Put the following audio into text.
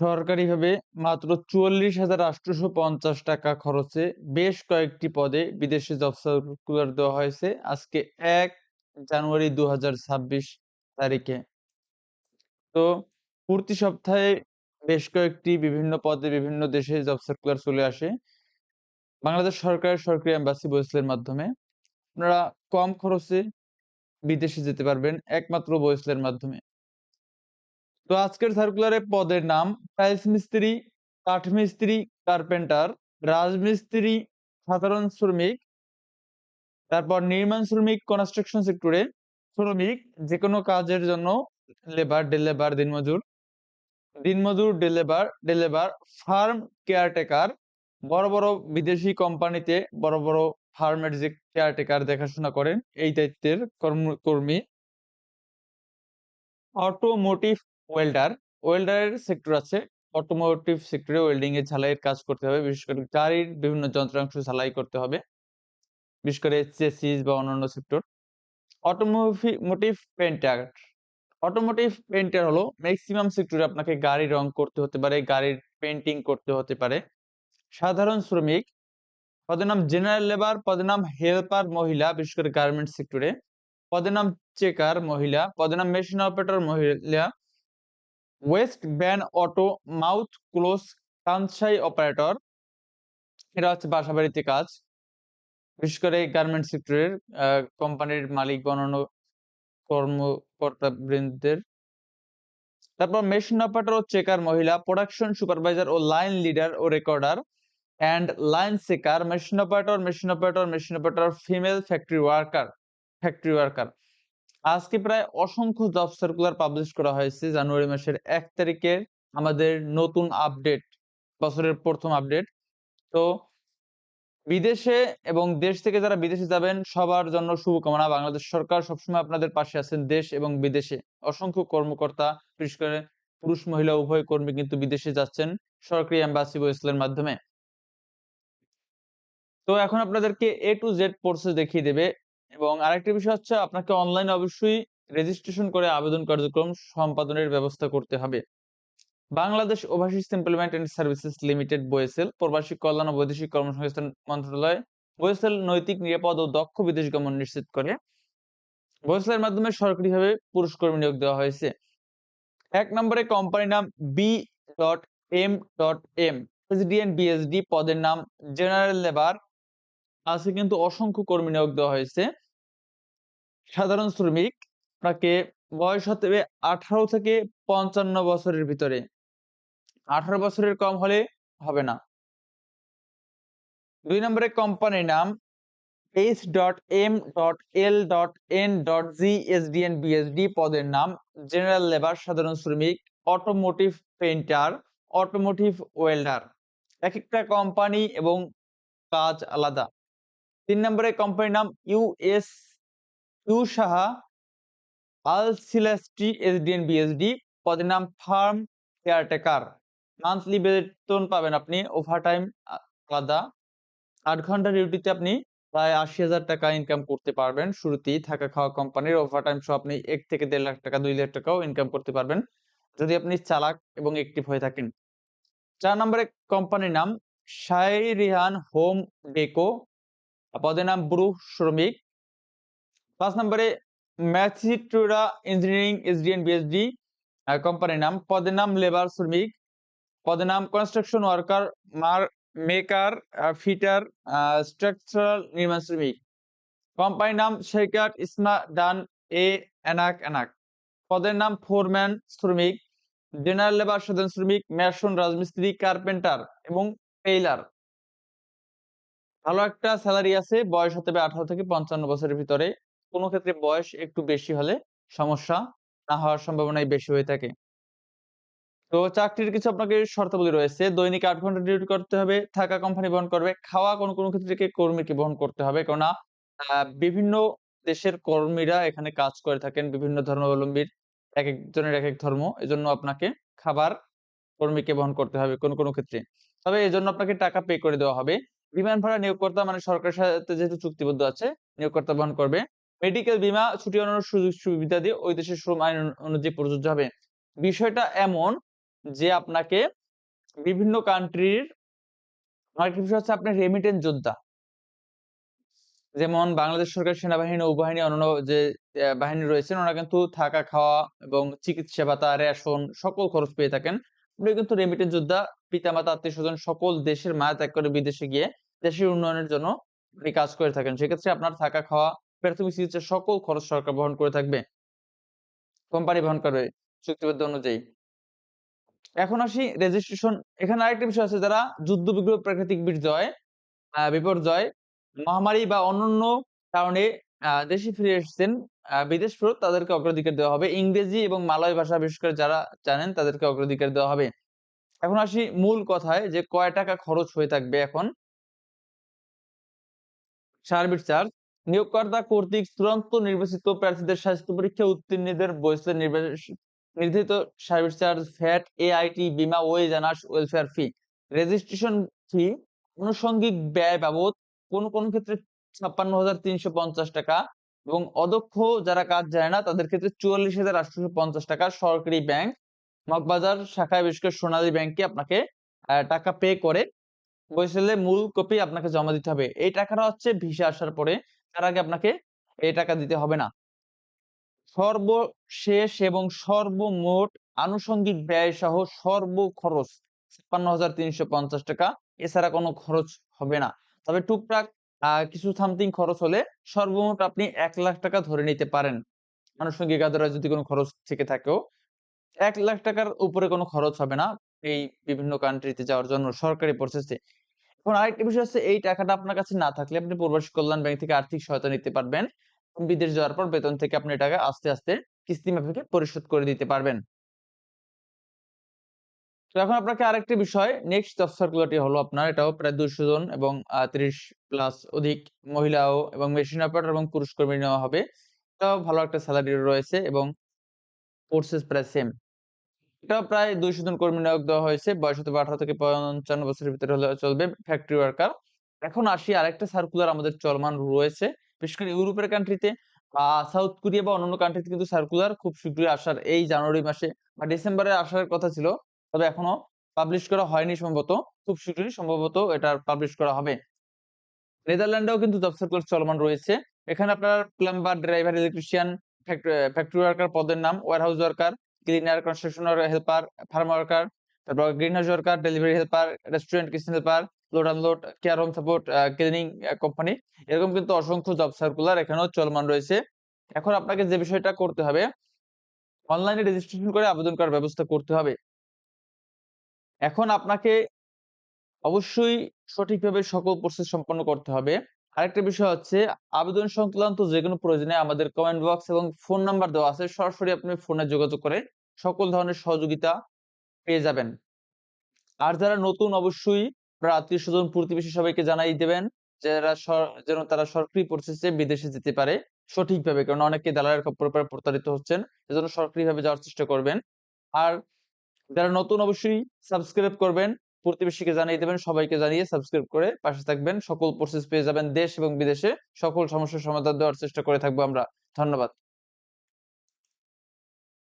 সরকারিভাবে মাত্র চুয়াল্লিশ হাজার আটশোশো পঞ্চাশ টাকা খরচে বেশ কয়েকটি পদে বিদেশি জব সার্কুলার দেওয়া হয়েছে আজকে এক জানুয়ারি দু তারিখে। তো প্রতি সপ্তাহে বেশ কয়েকটি বিভিন্ন পদে বিভিন্ন দেশে জব সার্কুলার চলে আসে। বাংলাদেশ সরকারের সরকারি এম্বাসি বয়সলের মাধ্যমে। আপনারা কম খরচে বিদেশে যেতে পারবেন একমাত্র বয়সলের মাধ্যমে। তো আজকের সার্কুলারে পদের নাম টাইলস মিস্ত্রি কাঠমিস্ত্রি কার্পেন্টার রাজমিস্ত্রি, সাধারণ শ্রমিক, তারপর নির্মাণ শ্রমিক কনস্ট্রাকশন সেক্টরে শ্রমিক যে কোনো কাজের জন্য লেবার ডেলেবার দিনমজুর। দিনমজুর ডেলেবার ডেলেবার ফার্ম কেয়ারটেকার বড় বড় বিদেশি কোম্পানিতে বড় বড় ফার্মের যে কেয়ারটেকার দেখাশোনা করেন, এই দায়িত্বের কর্মী অটোমোটিভ ওয়েল্ডার, ওয়েল্ডারের সেক্টর আছে। অটোমোটিভ সেক্টরে ওয়েল্ডিং এর ঝালাইয়ের কাজ করতে হবে। বিশেষ করে গাড়ির বিভিন্ন যন্ত্রাংশ ঝালাই করতে হবে। বিশেষ করে চেসিস বা অন্যান্য sector automotive painter automotive painter হলো ম্যাক্সিমাম সেক্টরে আপনাকে গাড়ি রং করতে হতে পারে, গাড়ির পেন্টিং করতে হতে পারে। সাধারণ শ্রমিক, পদের নাম জেনারেল লেবার পদের নাম হেল্পার মহিলা, বিশেষ করে গার্মেন্ট সেক্টরে পদের নাম চেকার মহিলা, পদের নাম মেশিন অপারেটর মহিলা waist band auto mouth close Kansai operator এটা হচ্ছে বাসা বাড়িতে কাজ। বিশেষ করে গার্মেন্ট সেক্টরের কোম্পানির মালিক বনানো কর্মকর্তা বৃন্দের তারপর মেশিন অপারেটর ও চেকার মহিলা প্রোডাকশন সুপারভাইজার ও line leader O recorder and line checker machine operator machine operator machine operator female factory worker factory worker আজকে প্রায় অসংখ্য জব সার্কুলার পাবলিশ করা হয়েছে জানুয়ারি মাসের এক তারিখে আমাদের নতুন আপডেট বছরের প্রথম আপডেট তো বিদেশে এবং দেশ থেকে যারা বিদেশে যাবেন, সবার জন্য শুভকামনা। বাংলাদেশ সরকার সবসময় আপনাদের পাশে আছেন দেশ এবং বিদেশে। অসংখ্য কর্মকর্তা, বিশেষ করে পুরুষ, মহিলা, উভয় কর্মী কিন্তু বিদেশে যাচ্ছেন সরকারি অ্যাম্বাসি বয়েসলের মাধ্যমে। তো এখন আপনাদেরকে এ টু জেড প্রসেস দেখিয়ে দেবে। এবং আরেকটি বিষয় হচ্ছে আপনাকে অনলাইনে অবশ্যই রেজিস্ট্রেশন করে আবেদন কার্যক্রম সম্পাদনের ব্যবস্থা করতে হবে। Bangladesh overseas employment and services limited BOESL প্রবাসী কল্যাণ ও বৈদেশিক কর্মসংস্থান মন্ত্রণালয় বয়েসেল নৈতিক, নিরাপদ ও দক্ষ বিদেশ গমন নিশ্চিত করে। বয়েসেলের মাধ্যমে সরকারিভাবে পুরুষ কর্মী নিয়োগ দেওয়া হয়েছে। এক নম্বরে কোম্পানির নাম B dot M dot M SDN BSD পদের নাম জেনারেল লেবার আজকে কিন্তু অসংখ্য কর্মী নিয়োগ দেওয়া হয়েছে। সাধারণ শ্রমিক আপনাকে বয়স হতে হবে আঠারো থেকে পঞ্চান্ন বছরের ভিতরে। আঠারো বছরের কম হলে হবে না। দুই নম্বরে কোম্পানির নাম H dot M dot L dot N dot G S D N BSD পদের নাম জেনারেল লেবার সাধারণ শ্রমিক অটোমোটিভ পেন্টার অটোমোটিভ ওয়েল্ডার এক একটা কোম্পানি এবং কাজ আলাদা। তিন নম্বরে কোম্পানির নাম US U Saha Al Celesti SDN BSD পদের নাম ফার্ম কেয়ারটেকার। মান্থলি বেতন পাবেন আপনি ওভার টাইম আলাদা। আট ঘণ্টা ডিউটিতে আপনি প্রায় আশি হাজার টাকা ইনকাম করতে পারবেন। শুরুতেই থাকা খাওয়া কোম্পানির ওভার টাইম সহ আপনি এক থেকে দেড় লাখ টাকা, দুই লাখ টাকাও ইনকাম করতে পারবেন যদি আপনি চালাক এবং একটিভ হয়ে থাকেন। চার নম্বরে কোম্পানির নাম শাই রিহান হোম ডেকো। পদের নাম ব্রু শ্রমিক। পাঁচ নম্বরে ম্যাথিটুরা ইঞ্জিনিয়ারিং এসডিএন বিএসডি কোম্পানির নাম। পদের নাম লেবার শ্রমিক। পদের নাম কনস্ট্রাকশন ওয়ার্কার মার মেকার ফিটার স্ট্রাকচারাল নির্মাণ শ্রমিক। কোম্পানির নাম শেকার ইসমা ডান এ, এনাক এনাক। পদের নাম ফোরম্যান শ্রমিক জেনারেল লেবার সাধারণ শ্রমিক ম্যাশন রাজমিস্ত্রি কার্পেন্টার এবং টেইলার ভালো একটা স্যালারি আছে, বয়স হতে হবে আঠারো থেকে পঞ্চান্ন বছরের ভিতরে। কোনো ক্ষেত্রে বয়স একটু বেশি হলে সমস্যা না হওয়ার সম্ভাবনাই বেশি হয়ে থাকে। তো চাকরির কিছু আপনাকে শর্তাবলী রয়েছে। দৈনিক আট ঘণ্টা ডিউটি করতে হবে, থাকা কোম্পানি বহন করবে, খাওয়া কোনো কোনো ক্ষেত্রে কর্মীকে বহন করতে হবে। কেননা বিভিন্ন দেশের কর্মীরা এখানে কাজ করে থাকেন বিভিন্ন ধর্মাবলম্বীর এক একজনের এক এক ধর্ম। এজন্য আপনাকে খাবার কর্মীকে বহন করতে হবে কোনো কোনো ক্ষেত্রে। তবে এজন্য আপনাকে টাকা পে করে দেওয়া হবে। বিমান ভাড়া নিয়োগকর্তা মানে সরকারের সাথে যেহেতু চুক্তিবদ্ধ আছে, নিয়োগকর্তা বহন করবে। মেডিকেল বীমা, ছুটি অন্যান্য সুযোগ সুবিধা দিয়ে ওই দেশের শ্রম আইন অনুযায়ী প্রযোজ্য হবে। বিষয়টা এমন যে আপনাকে বিভিন্ন কান্ট্রির হচ্ছে আপনার রেমিটেন্স যোদ্ধা। যেমন বাংলাদেশ সরকার সেনাবাহিনী, নৌবাহিনী, অন্যান্য যে বাহিনী রয়েছেন, ওনারা কিন্তু থাকা, খাওয়া এবং চিকিৎসা ভাতা রেশন সকল খরচ পেয়ে থাকেন। উনি কিন্তু রেমিটেন্স যোদ্ধা, পিতামাতা আত্মীয় স্বজন সকল দেশের মায়া ত্যাগ করে বিদেশে গিয়ে দেশের উন্নয়নের জন্য কাজ করে থাকেন। সেক্ষেত্রে আপনার থাকা, খাওয়া প্রাথমিক চিকিৎসা সকল খরচ সরকার বহন করে থাকবে। কোম্পানি বহন করবে চুক্তিবদ্ধ অনুযায়ী। এখন আসি রেজিস্ট্রেশন এখানে আরেকটা বিষয় আছে, যারা যুদ্ধ বিগ্রহ প্রাকৃতিক বিপর্যয় বিপর্যয়, মহামারী বা অন্যান্য কারণে দেশে ফিরে এসেছেন বিদেশ ফেরত তাদেরকে অগ্রাধিকার দেওয়া হবে। ইংরেজি এবং মালয় ভাষা, বিশেষ করে যারা জানেন তাদেরকে অগ্রাধিকার দেওয়া হবে। এখন আসি মূল কথায়, যে কয় টাকা খরচ হয়ে থাকবে এখন? সার্ভিস চার্জ নিয়োগকর্তা কর্তৃক চূড়ান্ত নির্বাচিত প্রার্থীদের স্বাস্থ্য পরীক্ষা উত্তীর্ণদের বয়সে নির্ধারিত সার্ভিস চার্জ, ফ্যাট, এআইটি, বিমা, wage earners welfare fee. Registration fee আনুষঙ্গিক ব্যয় বাবদ কোন কোন ক্ষেত্রে ছাপ্পান্ন তিনশো পঞ্চাশ টাকা এবং অদক্ষ যারা কাজ জানে না তাদের ক্ষেত্রে চুয়াল্লিশ হাজার আটশো পঞ্চাশ টাকা সরকারি ব্যাংক, মগবাজার শাখায় বিশেষ করে সোনালী ব্যাংকে আপনাকে টাকা পে করে। বরিশালে মূল কপি আপনাকে জমা দিতে হবে। এই টাকাটা হচ্ছে ভিসা আসার পরে তার আগে আপনাকে এই টাকা দিতে হবে না। সর্বশেষ এবং সর্বমোট আনুষঙ্গিক ব্যয় সহ সর্ব খরচ ছাপ্পান্ন টাকা। এছাড়া কোনো খরচ হবে না। তবে টুকটাক কিছু সামথিং খরচ হলে সর্বমোট আপনি এক লাখ টাকা ধরে নিতে পারেন। আনুষঙ্গিক আদারে যদি কোনো খরচ থেকে থাকেও। এক লাখ টাকার উপরে কোনো খরচ হবে না। এই বিভিন্ন কান্ট্রিতে যাওয়ার জন্য সরকারি প্রসেসে এখন আরেকটা বিষয় হচ্ছে, এই টাকাটা আপনার কাছে না থাকলে আপনি প্রবাসী কল্যাণ ব্যাংক থেকে আর্থিক সহায়তা নিতে পারবেন। বিদেশ যাওয়ার পর বেতন থেকে আপনি টাকা আস্তে আস্তে কিস্তি মাফিকে পরিশোধ করে দিতে পারবেন। এখন আপনাকে আরেকটি বিষয় নেক্সট জব সার্কুলারটি হলো আপনার, এটাও প্রায় দুইশো জন এবং ত্রিশ প্লাস অধিক মহিলাও এবং মেশিন অপারেটর এবং পুরুষ কর্মী নেওয়া হবে। এটাও ভালো একটা স্যালারি রয়েছে এবং কোর্সেস প্রায় সেম প্রায় দুইশো জন কর্মী নিয়োগ দেওয়া হয়েছে। বয়স হতে আঠারো থেকে পঞ্চান্ন বছরের ভিতরে হলে চলবে ফ্যাক্টরি ওয়ার্কার এখন আসি আরেকটা সার্কুলার আমাদের চলমান রয়েছে। বিশেষ করে ইউরোপের কান্ট্রিতে সাউথ কোরিয়া বা অন্যান্য কান্ট্রিতে কিন্তু সার্কুলার খুব শীঘ্রই আসার এই জানুয়ারি মাসে বা ডিসেম্বরে আসার কথা ছিল। তবে এখনও পাবলিশ করা হয়নি সম্ভবত। খুব শীঘ্রই সম্ভবত এটা পাবলিশ করা হবে। নেদারল্যান্ডেও কিন্তু জব সার্কুলার চলমান রয়েছে। এখানে আপনার plumber driver electrician factory worker পদের নাম warehouse worker cleaner construction helper farm worker তারপর green house worker delivery helper restaurant kitchen helper load unload care home support cleaning company এরকম কিন্তু অসংখ্য জব সার্কুলার এখানেও চলমান রয়েছে। এখন আপনাকে যে বিষয়টা করতে হবে অনলাইনে রেজিস্ট্রেশন করে আবেদন করার ব্যবস্থা করতে হবে। এখন আপনাকে অবশ্যই সঠিকভাবে সকল প্রসেস সম্পন্ন করতে হবে। আরেকটা বিষয় হচ্ছে, আবেদন সংক্রান্ত যে কোনো প্রয়োজনে আমাদের কমেন্ট বক্স এবং ফোন নাম্বার দেওয়া আছে। সরাসরি আপনি ফোনে যোগাযোগ করে সকল ধরনের সহযোগিতা পেয়ে যাবেন। আর যারা নতুন অবশ্যই আত্মীয় স্বজন প্রতিবেশী সবাইকে জানাই দেবেন, যারা যেন তারা সরকারি প্রসেসে বিদেশে যেতে পারে সঠিকভাবে, কারণ অনেকে দালালের খপ্পরে প্রতারিত হচ্ছেন, এজন্য সরকারিভাবে যাওয়ার চেষ্টা করবেন। আর যারা নতুন অবশ্যই সাবস্ক্রাইব করবেন প্রতিবেশীকে জানিয়ে দেবেন, সবাইকে জানিয়ে সাবস্ক্রাইব করে পাশে থাকবেন। সকল প্রসেস পেয়ে যাবেন দেশ এবং বিদেশে। সকল সমস্যার সমাধান দেওয়ার চেষ্টা করে থাকব আমরা। ধন্যবাদ।